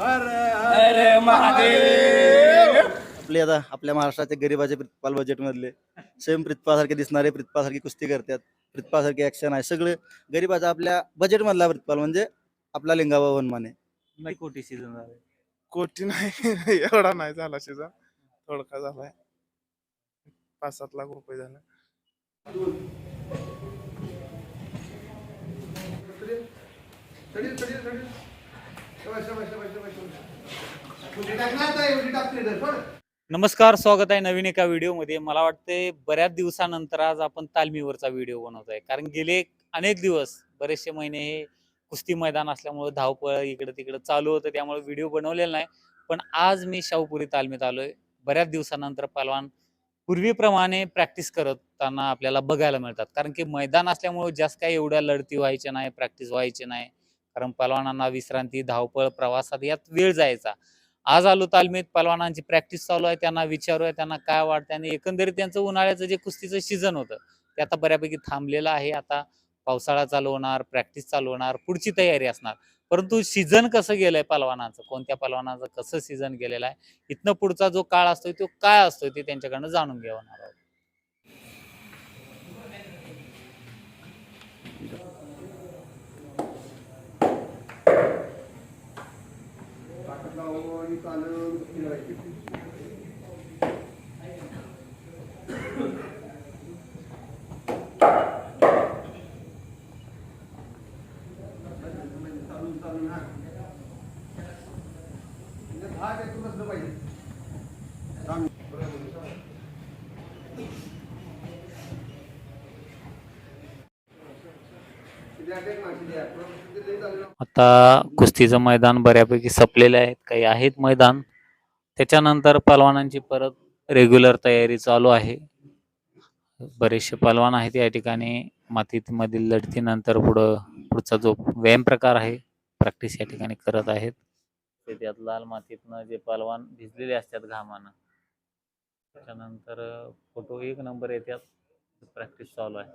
हर हर महादेव! आपले आता आपल्या महाराष्ट्राचे गरीबाचे प्रितपाल बजेटमधले सेम प्रितपासारखे दिसणारे प्रितपासारखी कुस्ती करतात प्रितपासारखे ऍक्शन आहे सगळे गरीबाचा आपल्या बजेटमधला प्रितपाल म्हणजे आपला लिंगाबा वनमाने. नाही कोटी सीझन झाले. कोटी नाही एवढा नाही झाला शिजा थोडका झालाय. पाच सात लाख रुपये झाले. नमस्कार स्वागत आहे नवीन एका व्हिडिओमध्ये. मला वाटते बऱ्याच दिवसानंतर आज आपण तालमीवरचा व्हिडिओ बनवत आहे कारण गेले अनेक दिवस बरेचसे महिने हे कुस्ती मैदान असल्यामुळे धावपळ इकडे तिकडे चालू होतं त्यामुळे व्हिडिओ बनवलेला नाही. पण आज मी शाहूपुरी तालमीत आलोय. बऱ्याच दिवसानंतर पलवान पूर्वीप्रमाणे प्रॅक्टिस करताना आपल्याला बघायला मिळतात. कारण की मैदान असल्यामुळे जास्त काही एवढ्या लढती व्हायच्या नाही प्रॅक्टिस व्हायची नाही. कारण पलवानांना विश्रांती धावपळ प्रवासात यात वेळ जायचा. आज आलो तालमीत पलवानांची प्रॅक्टिस चालू आहे त्यांना विचारूया त्यांना काय वाटतं आणि एकंदरीत त्यांचं उन्हाळ्याचं जे कुस्तीचं सीझन होतं ते आता बऱ्यापैकी थांबलेलं आहे. आता पावसाळा चालू होणार प्रॅक्टिस चालू होणार पुढची तयारी असणार. परंतु सीझन कसं गेलंय पलवानाचं? कोणत्या पलवानाचं कसं सीझन गेलेलं आहे? इथनं पुढचा जो काळ असतोय तो काय असतोय ते त्यांच्याकडनं जाणून घेणार आहोत. लावणं आणि चालणं फिरवायची विद्यार्थ्यांना माहिती द्या आता कुस्तीचं मैदान बऱ्यापैकी सपलेले आहेत काही आहेत मैदान. त्याच्यानंतर पलवानांची परत रेग्युलर तयारी चालू आहे. बरेचसे पलवान आहेत या ठिकाणी. मातीमधील लढतीनंतर पुढं पुढचा जो व्यायाम प्रकार आहे प्रॅक्टिस या ठिकाणी करत आहेत. ते त्यात लाल मातीतनं जे पलवान भिजलेले असतात घामानं त्याच्यानंतर फोटो एक नंबर येतात प्रॅक्टिस चालू आहे.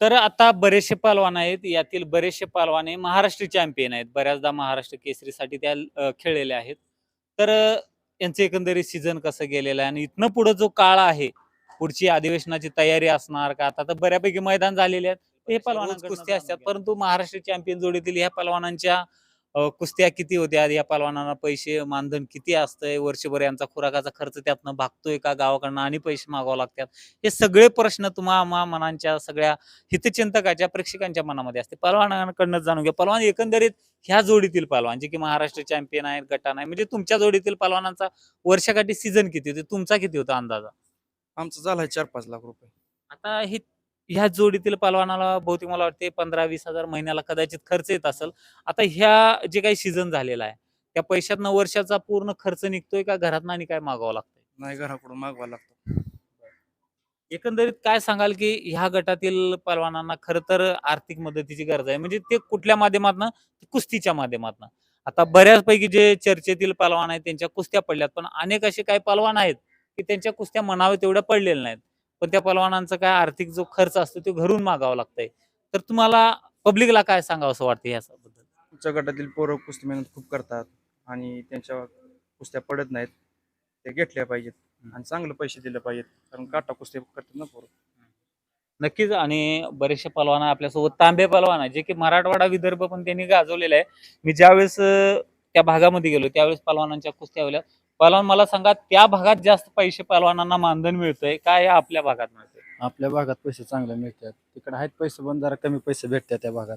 तर आता बरेचसे पलवान आहेत. यातील बरेचसे पलवान हे महाराष्ट्र चॅम्पियन आहेत. बऱ्याचदा महाराष्ट्र केसरीसाठी त्या अ, खेळलेले आहेत. तर यांचं एकंदरीत सीझन कसं गेलेलं आहे? आणि इथनं पुढे जो काळ आहे पुढची अधिवेशनाची तयारी असणार का? आता तर बऱ्यापैकी मैदान झालेले आहेत. हे पलवानांकडून कुस्ती असतात. परंतु महाराष्ट्र चॅम्पियन जोडीतील ह्या पलवानांच्या कुस्त्या किती होत्या? या पलवानांना पैसे मानधन किती असतंय? वर्षभर यांचा खुराकाचा खर्च त्यातनं भागतोय का गावाकडनं? आणि पैसे मागावं लागतात. हे सगळे प्रश्न तुम्हा आम्हा मनांच्या सगळ्या हितचिंतकाच्या प्रेक्षकांच्या मनामध्ये असते. पलवानांकडनं जाणून घ्या. पलवान एकंदरीत ह्या जोडीतील पलवान जे की महाराष्ट्र चॅम्पियन आहेत गटान आहे म्हणजे तुमच्या जोडीतील पलवानांचा वर्षाकाठी सीझन किती होते? तुमचा किती होता अंदाजा? आमचं झालाय चार पाच लाख रुपये. आता ही ह्या जोडीतील पलवानाला बहुतेक मला वाटते पंधरा वीस हजार महिन्याला कदाचित खर्च येत असेल. आता ह्या जे काही सीझन झालेला आहे त्या पैशातनं वर्षाचा पूर्ण खर्च निघतोय का घरातनं आणि काय मागावं लागतंय? नाही घराकडून मागवा लागतो. एकंदरीत काय सांगाल की ह्या गटातील पलवानांना खरं तर आर्थिक मदतीची गरज आहे. म्हणजे ते कुठल्या माध्यमातनं? कुस्तीच्या माध्यमातनं. आता बऱ्याचपैकी जे चर्चेतील पलवान आहेत त्यांच्या कुस्त्या पडल्यात. पण अनेक असे काही पलवान आहेत की त्यांच्या कुस्त्या म्हणावे तेवढ्या पडलेल्या नाहीत. पण त्या पलवानांचा काय आर्थिक जो खर्च असतो तो घरून मागावा लागतंय. तर तुम्हाला पब्लिकला काय सांगावं असं वाटतं याबद्दल? आमच्या गटातील पोरं कुस्ती मेहनत खूप करतात आणि त्यांच्या कुस्त्या पडत नाहीत. ते घेतल्या पाहिजेत आणि चांगले पैसे दिले पाहिजेत. कारण काटा कुस्ती करतात ना पोरं. नक्कीच आणि बरेचसे पलवान आपल्यासोबत तांबे पलवान आहे जे की मराठवाडा विदर्भ पण त्यांनी गाजवलेला आहे. मी ज्यावेळेस त्या भागामध्ये गेलो त्यावेळेस पलवानांच्या कुस्त्या पलवान मला सांगा त्या भागात जास्त पैसे पलवानांना मानधन मिळतंय काय या आपल्या भागात मिळतंय? आपल्या भागात पैसे चांगले मिळतात. तिकडे आहेत पैसे पण जरा कमी पैसे भेटतात त्या भागात.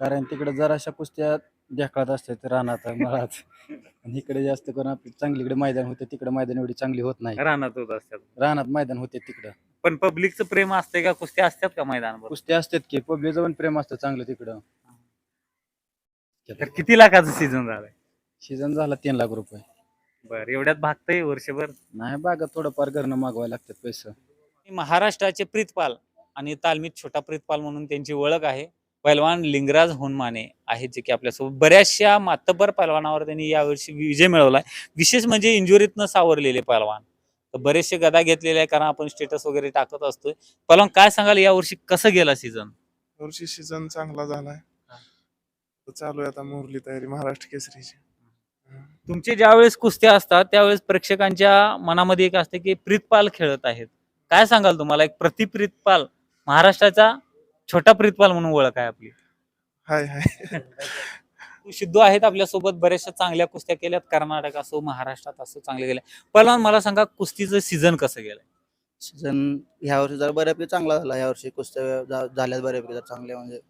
कारण तिकडे जराशा कुस्त्या ढेकळत असतात रानात मळात. आणि इकडे जास्त करून आपली चांगलीकडे मैदान होते तिकडे मैदान एवढी चांगली होत नाही. रानात होत असतात. रानात मैदान होते तिकडं. पण पब्लिकचं प्रेम असतंय का? कुस्त्या असतात का मैदानावर? कुस्त्या असतात की पब्लिकचं पण प्रेम असतं चांगलं तिकडं. तर किती लाखाचं सीझन झालंय? सीझन झाला तीन लाख रुपये. बर एवढ्यात भागतंय वर्षभर? नाही बागा थोडंफार घरनं मागवायला लागतात पैसे. महाराष्ट्राचे प्रीतपाल आणि तालमीत छोटा प्रीतपाल म्हणून त्यांची ओळख आहे. पैलवान लिंगराज होनमाने आहेत जे की आपल्यासोबत. बऱ्याचशा मातब्बर पैलवानावर त्यांनी यावर्षी विजय मिळवलाय विशेष म्हणजे इंजुरीतनं सावरलेले पैलवान. तर बरेचसे गदा घेतलेले आहे कारण आपण स्टेटस वगैरे टाकत असतोय. पलवान काय सांगाल या वर्षी कसं गेला सीझन वर्षी सीझन चांगला झालाय. हा. चालू आहे आता मुरली तयारी महाराष्ट्र केसरीची. तुमचे ज्यावेळेस कुस्त्या असतात त्यावेळेस प्रेक्षकांच्या मनामध्ये एक असते की प्रीतपाल खेळत आहेत. काय सांगाल तुम्हाला? एक प्रति प्रीतपाल महाराष्ट्राचा छोटा प्रीतपाल म्हणून ओळख आहे आपली. हाय हाय. सिद्धू आहेत आपल्यासोबत बऱ्याचशा चांगल्या कुस्त्या केल्यात. कर्नाटक असो महाराष्ट्रात असो चांगले गेल्या पहिला मला सांगा कुस्तीचं सीझन कसं गेलंय? सीझन ह्या वर्षी जरा बऱ्यापैकी चांगला झाला. ह्या वर्षी कुस्त्या झा- झाल्यात बऱ्यापैकी जरा चांगल्या म्हणजे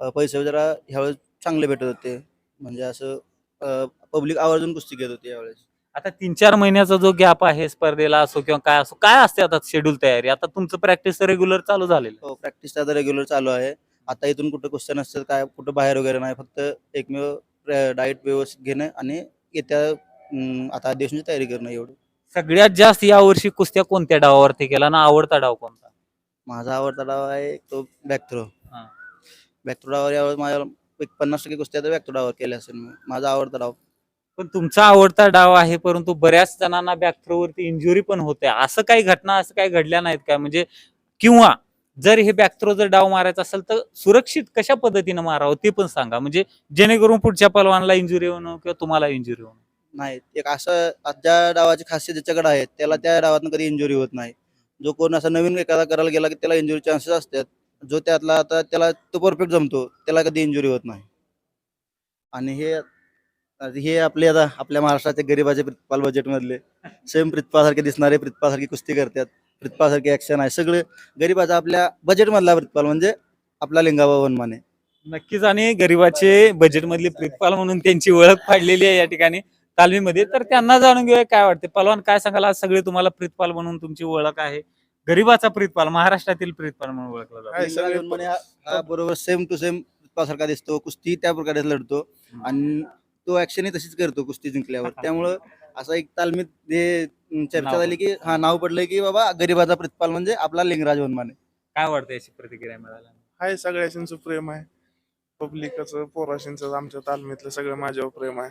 अं, पैसे जरा ह्यावेळेस चांगले भेटत होते. म्हणजे असं पब्लिक आवर्जून कुस्ती घेत होती यावेळेस. आता तीन चार महिन्याचा जो गॅप आहे स्पर्धेला असो किंवा काय असो काय असते आता शेड्यूल तयारी? आता तुमचं प्रॅक्टिस रेग्युलर चालू झालेलं आहे. हो प्रॅक्टिस आता रेग्युलर चालू आहे. आता इथून कुठं कुस्त्या नसतात काय कुठं बाहेर वगैरे नाही फक्त एकमेव डाएट व्यवस्थित घेणं आणि येत्या अं, आता दिवसांची तयारी करणं एवढं. सगळ्यात जास्त या वर्षी कुस्त्या कोणत्या डावावरती केला ना आवडता डाव कोणता? माझा आवडता डाव आहे तो बॅक थ्रो हा. बॅक थ्रो डावर यावेळेस माझ्या एक पन्नास टक्के कुस्त्या तर बॅक थ्रो डावर केल्या असेल मी. माझा आवडता डाव. पण तुमचा आवडता डाव आहे परंतु बऱ्याच जणांना बॅकथ्रोवरती इंजुरी पण होते. असं काही घटना असं काही घडल्या नाहीत काय म्हणजे किंवा जर हे बॅक थ्रो जर डाव मारायचा असेल तर सुरक्षित कशा पद्धतीने मारावं ते पण सांगा. म्हणजे जेणेकरून पुढच्या पलवानला इंजुरी होणं किंवा तुम्हाला इंजुरी होणं. नाही एक असं ज्या डावाची खासियत ज्याच्याकडे आहे त्याला त्या डावात कधी इंजुरी होत नाही. जो कोण असा नवीन एखादा करायला गेला की त्याला इंजुरी चान्सेस असतात. जो त्यातला आता त्याला तो परफेक्ट जमतो त्याला कधी इंजुरी होत नाही. आणि हे हे आपले आता आपल्या महाराष्ट्राचे गरीबाचे प्रितपाल बजेटमधले सेम प्रितपासारखे दिसणारे प्रितपासारखी कुस्ती करतात प्रितपासारखे ऍक्शन आहे. सगळे गरीबाचा आपल्या बजेटमधला प्रितपाल म्हणजे आपला लिंगाबा वनमाने नक्कीच आणि गरीबाचे बजेट मधले प्रीतपाल म्हणून त्यांची ओळख पाडलेली आहे या ठिकाणी तालमीमध्ये तर त्यांना जाणून घेऊया काय वाटते. पलवान काय सांगाल? आज सगळे तुम्हाला प्रीतपाल म्हणून तुमची ओळख आहे. गरीबाचा प्रीतपाल महाराष्ट्रातील प्रीतपाल म्हणून ओळखला जातो. बरोबर सेम टू सेम प्रितपासारखा दिसतो कुस्ती त्या प्रकारे लढतो. आणि तो ऍक्शनही तशीच करतो कुस्ती जिंकल्यावर. त्यामुळं असं एक तालमीत हे चर्चा नाव. झाली की हा नाव पडलंय की बाबा गरीबाचा प्रितपाल म्हणजे आपला लिंगराज वनमाने. काय वाटतं याची प्रतिक्रिया मिळाली हाय सगळ्याशींचं प्रेम आहे. पब्लिकचं पोराशींचं आमच्या तालमीतलं सगळं माझ्यावर प्रेम आहे.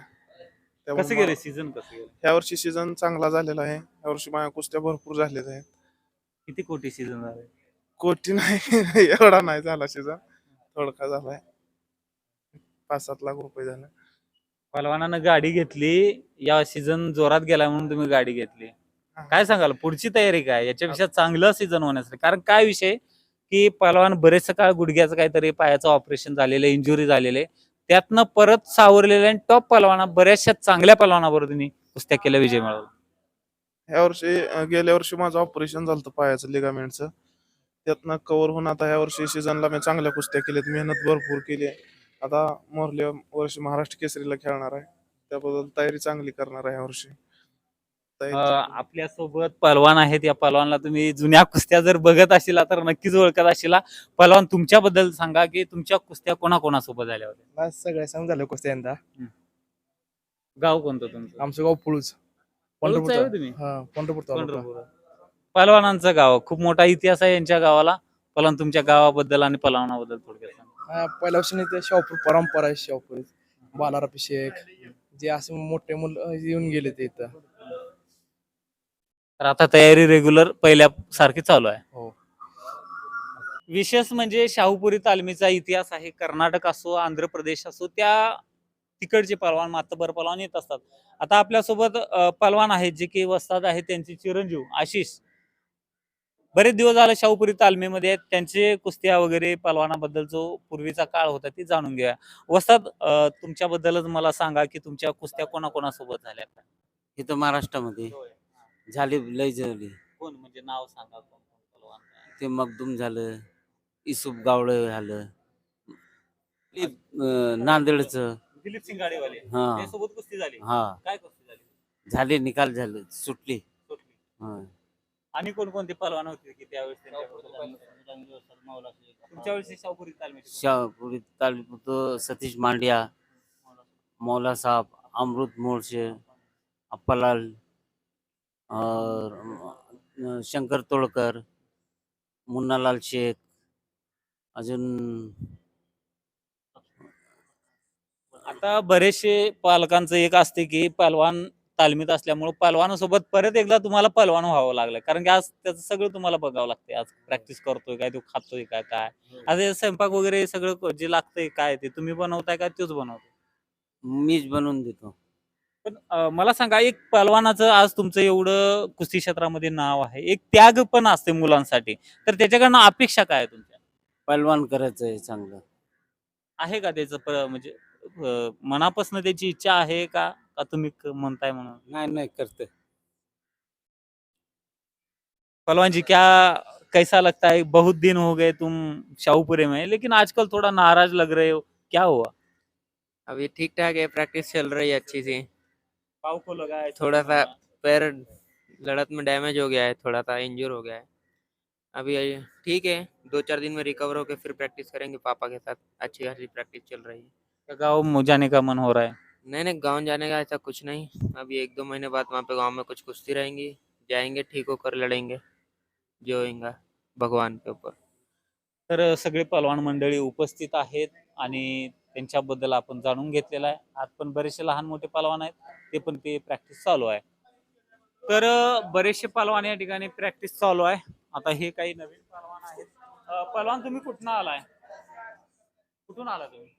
त्यामुळे कसं गेलं सीझन कसं गेलं ह्या वर्षी सीझन चांगला झालेला आहे. ह्या वर्षी माझ्या कुस्त्या भरपूर झालेल्या आहेत. किती कोटी सीझन झाले? कोटी नाही एवढा नाही झाला सीझन थोडका झालाय. पाच सात लाख रुपये झाले. पलवानानं गाडी घेतली. या सीझन जोरात गेला म्हणून तुम्ही गाडी घेतली. काय सांगाल? पुढची तयारी काय? याच्यापेक्षा चांगलं सीझन होण्यासाठी. कारण काय विषय? की पलवान बरेचसं काळ गुडघ्याचं काहीतरी पायाचं ऑपरेशन झालेलं इंजुरी झालेले त्यातनं परत सावरलेलं आणि टॉप पलवाना बऱ्याचशा चांगल्या पलवानाबरोबर त्यांनी कुस्त्या केल्या विजय मिळवला ह्या वर्षी गेल्या वर्षी माझं ऑपरेशन झालं पायाचं लिगामेंटचं त्यातनं कव्हर होऊन आता ह्या वर्षी सीझनला मी चांगल्या कुस्त्या केल्यात. मेहनत भरपूर केली आता मोरल्या वर्षी महाराष्ट्र केसरीला खेळणार आहे. त्याबद्दल तयारी चांगली करणार आहे ह्या वर्षी. तयारी चांगली- आपल्यासोबत पलवान आहेत या पलवानला तुम्ही जुन्या कुस्त्या जर बघत अशिला तर नक्कीच ओळखत अशिला पलवान तुमच्याबद्दल सांगा की तुमच्या कुस्त्या कोणाकोणासोबत झाल्या होत्या? सगळ्या सांग झालं कुस्त्या यंदा. गाव कोणतं तुमचं? आमचं गाव पुळूच. आहे तुम्ही? हा पंढरपूर तालुका. पंढरपूर. पलवानांचं गाव खूप मोठा इतिहास आहे यांच्या गावाला. पलवान तुमच्या गावाबद्दल आणि पलवानाबद्दल थोडक्यात सांगा. पहिल्या वर्षी ते शाहपूर परंपरा आहे शाहपुरीत बालार अभिषेक जे असे मोठे मुलं येऊन गेले ते इथं. तर आता तयारी रेग्युलर पहिल्या सारखी चालू आहे. हो. विशेष म्हणजे शाहूपुरी तालमीचा इतिहास आहे कर्नाटक असो आंध्र प्रदेश असो त्या तिकडचे पलवान मातबर पलवान येत असतात. आता आपल्यासोबत पलवान आहेत जे की वस्ताद आहेत त्यांचे चिरंजीव आशिष बरेच दिवस झाले शाहूपुरी तालमीमध्ये आहेत. त्यांचे कुस्त्या वगैरे पलवानाबद्दल जो पूर्वीचा काळ होता ते जाणून घ्या वस्ताद अं, तुमच्याबद्दलच मला सांगा की तुमच्या कुस्त्या कोणाकोणासोबत झाल्या? इथं महाराष्ट्रामध्ये झाली लय झाली. कोण? म्हणजे नाव सांगा कोण पलवान? ते मगदूम झालं इसूप गावडे झालं नांदेडचं. दिलीप सिंग गाडीवाले. हा. त्यासोबत कुस्ती झाली? हा. काय कुस्ती झाली? झाले निकाल झाले सुटली. सुटली. हा. आणि कोणकोणते पलवान होते की त्यावेळेस? तुमच्या वेळेस शाहपुरी तालमीचे कोण? शाहपुरी तालुक्यात सतीश मांडिया मौला साहब अमृत मोर्चे अप्पालाल और शंकर तोळकर मुन्नालाल शेख अजून आता बरेचसे पालकांचं एक असते की पलवान तालमीत असल्यामुळे पलवानासोबत परत एकदा तुम्हाला पलवान व्हावं लागलं. कारण की आज त्याचं सगळं तुम्हाला बघावं लागते आज प्रॅक्टिस करतोय काय तो खातोय काय काय? आज हे स्वयंपाक वगैरे सगळं जे लागतंय काय ते तुम्ही बनवताय का तोच बनवतो मीच बनवून देतो. पण अं, मला सांगा एक पलवानाचं आज तुमचं एवढं कुस्ती क्षेत्रामध्ये नाव आहे. एक त्याग पण असते मुलांसाठी. तर त्याच्याकडनं अपेक्षा काय आहे तुमच्या? पैलवान करायचंय चांगलं. आहे का त्याचं प- म्हणजे मनापासून त्याची इच्छा आहे का? का तुम्ही क- म्हणताय म्हणून? नाही नाही करते पहलवान जी क्या कैसा लगता है? बहुत दिन हो गए तुम शाहूपुरे में लेकिन आजकल थोड़ा नाराज़ लग रहे हो। क्या हुआ? अभी ठीक ठाक है प्रैक्टिस चल रही है अच्छी सी। पाव को लगा है थोड़ा सा पैर लड़त में डैमेज हो गया है थोड़ा सा इंजर हो गया है। अभी ये ठीक है दो चार दिन में रिकवर होकर फिर प्रैक्टिस करेंगे पापा के साथ। अच्छी खासी प्रैक्टिस चल रही है। गाँव में जाने का मन हो रहा है। नहीं नहीं गाँव जाने का ऐसा कुछ नहीं। अभी एक दो महीने बाद वहाँ पे गाँव में कुछ कुश्ती रहेंगी। जाएंगे ठीक होकर लड़ेंगे। जो होगा भगवान के ऊपर। तर सगळे पहलवान मंडळी उपस्थित आहेत आणि त्यांच्याबद्दल आपण जाणून घेतलेलं आहे. आज पण बरेचसे लहान मोठे पहलवान आहेत. ते पण ते प्रॅक्टिस चालू आहे. तर बरेचसे पहलवान या ठिकाणी प्रॅक्टिस चालू आहे. आता हे काही नवीन पहलवान आहेत. अं, पहलवान तुम्ही कुठून आलाय? कुठून आला तुम्ही?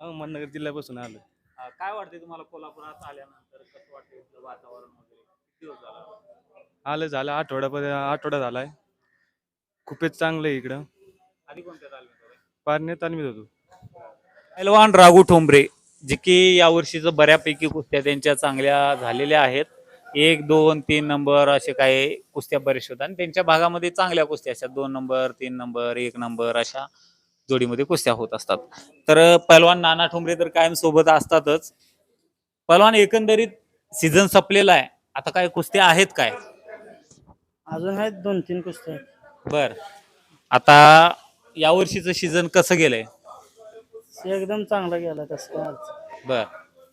अहमदनगर जिल्ह्यापासून आलो अं, काय वाटते तुम्हाला कोल्हापुरात आल्यानंतर कसं वाटतं इथलं वातावरण वगैरे? किती दिवस झाला? आलं झालं. आठवड्यापर्यंत आठवडा झालाय खूपच चांगलं आहे इकडं. आधी कोणत्या तालमीत होते? पारणे तालमीत होतो. पैलवान राघू ठोंबरे जे की यावर्षीचं बऱ्यापैकी कुस्त्या त्यांच्या चांगल्या झालेल्या आहेत. एक दोन तीन नंबर असे काही कुस्त्या बरेचशे होतात. आणि त्यांच्या भागामध्ये चांगल्या कुस्त्या असतात दोन नंबर तीन नंबर एक नंबर अशा जोडीमध्ये कुस्त्या होत असतात. तर पैलवान नाना ठोंबरे तर कायम सोबत असतातच. पैलवान एकंदरीत सीझन संपलेला आहे. आता काय कुस्त्या आहेत काय? अजून आहेत दोन तीन कुस्त्या. बर. आता यावर्षीचं सीझन कसं गेलंय? एकदम चांगला गेला तसं काय अडचण. बर.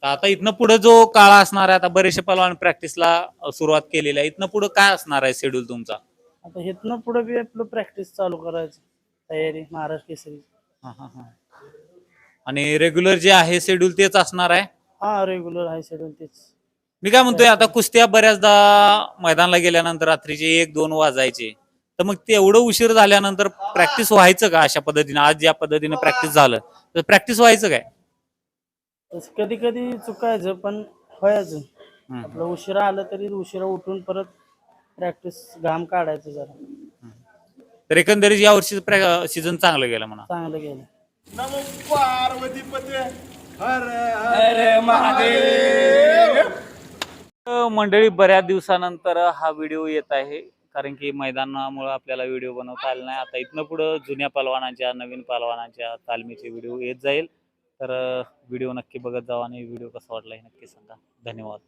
आता इथनं पुढे जो काळ असणार आहे आता बरेचसे पलवान प्रॅक्टिसला सुरुवात केलेली आहे. इथनं पुढे काय असणार आहे शेड्यूल तुमचा? आता इथनं पुढे बी आपलं प्रॅक्टिस चालू करायचं. तयारी महाराष्ट्र केसरी. आणि रेग्युलर जे आहे शेड्यूल तेच असणार आहे? हा रेग्युलर आहे शेड्यूल तेच. मी काय म्हणतोय आता कुस्त्या बऱ्याचदा मैदानाला गेल्यानंतर रात्रीचे एक दोन वाजायचे. तर मग ते एवढं उशीर झाल्यानंतर प्रॅक्टिस व्हायचं का अशा पद्धतीने? आज ज्या पद्धतीने प्रॅक्टिस झालं तर प्रॅक्टिस व्हायचं काय? कधी कधी चुकायचं पण व्हायचं हम्म. आपलं उशिरा आलं तरी उशिरा उठून परत प्रॅक्टिस घाम काढायचं जरा. तर एकंदरीत या वर्षी सीझन चांगलं गेलं म्हणा. चांगलं गेलं. मंडळी बऱ्याच दिवसानंतर हा व्हिडिओ येत आहे. कारण की मैदानामुळे आपल्याला व्हिडिओ बनवता आला नाही. आता इथनं पुढं जुन्या पलवानांच्या नवीन पलवानांच्या तालमीचे व्हिडिओ येत जाईल. तर व्हिडिओ नक्की बघत जावा आणि व्हिडिओ कसा वाटला हे नक्की सांगा. धन्यवाद.